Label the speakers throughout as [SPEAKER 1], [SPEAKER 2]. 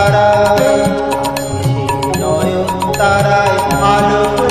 [SPEAKER 1] নয়ন তারা আছে নয়ন তারায়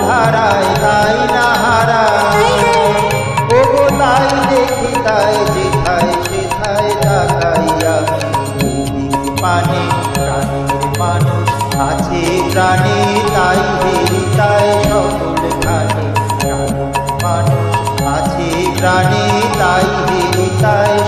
[SPEAKER 1] ধারায় তাই হারায় ওগো তাই দেখি তাই যেথায় সেথায় তাকাইয়া পানে প্রাণের তাই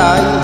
[SPEAKER 1] tại